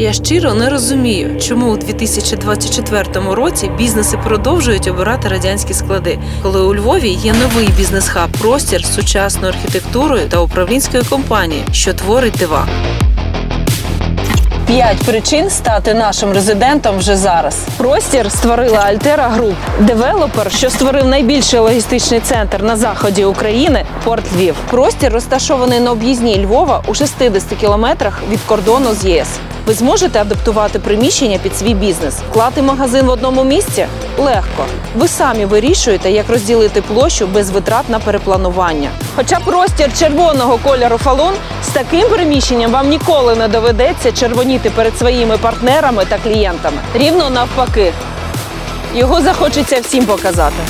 Я щиро не розумію, чому у 2024 році бізнеси продовжують обирати радянські склади, коли у Львові є новий бізнес-хаб, простір з сучасною архітектурою та управлінською компанією, що творить дива. П'ять причин стати нашим резидентом вже зараз. Простір створила Альтера Груп, девелопер, що створив найбільший логістичний центр на заході України Порт Львів. Простір розташований на об'їзній Львова у 60 кілометрах від кордону з ЄС. Ви зможете адаптувати приміщення під свій бізнес, клати магазин в одному місці? Легко. Ви самі вирішуєте, як розділити площу без витрат на перепланування. Хоча простір червоного кольору фалон з таким приміщенням вам ніколи не доведеться червоніти перед своїми партнерами та клієнтами. Рівно навпаки. Його захочеться всім показати.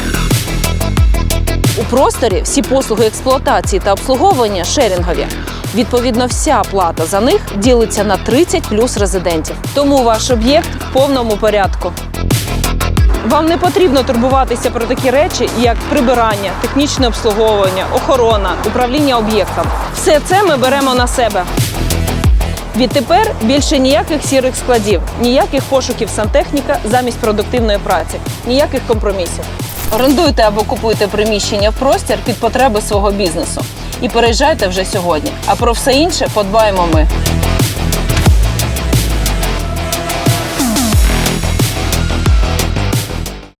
У просторі всі послуги експлуатації та обслуговування шерінгові. Відповідно, вся плата за них ділиться на 30 плюс резидентів. Тому ваш об'єкт в повному порядку. Вам не потрібно турбуватися про такі речі, як прибирання, технічне обслуговування, охорона, управління об'єктом. Все це ми беремо на себе. Відтепер більше ніяких сірих складів, ніяких пошуків сантехніка замість продуктивної праці, ніяких компромісів. Орендуйте або купуйте приміщення в простір під потреби свого бізнесу і переїжджайте вже сьогодні. А про все інше подбаємо ми.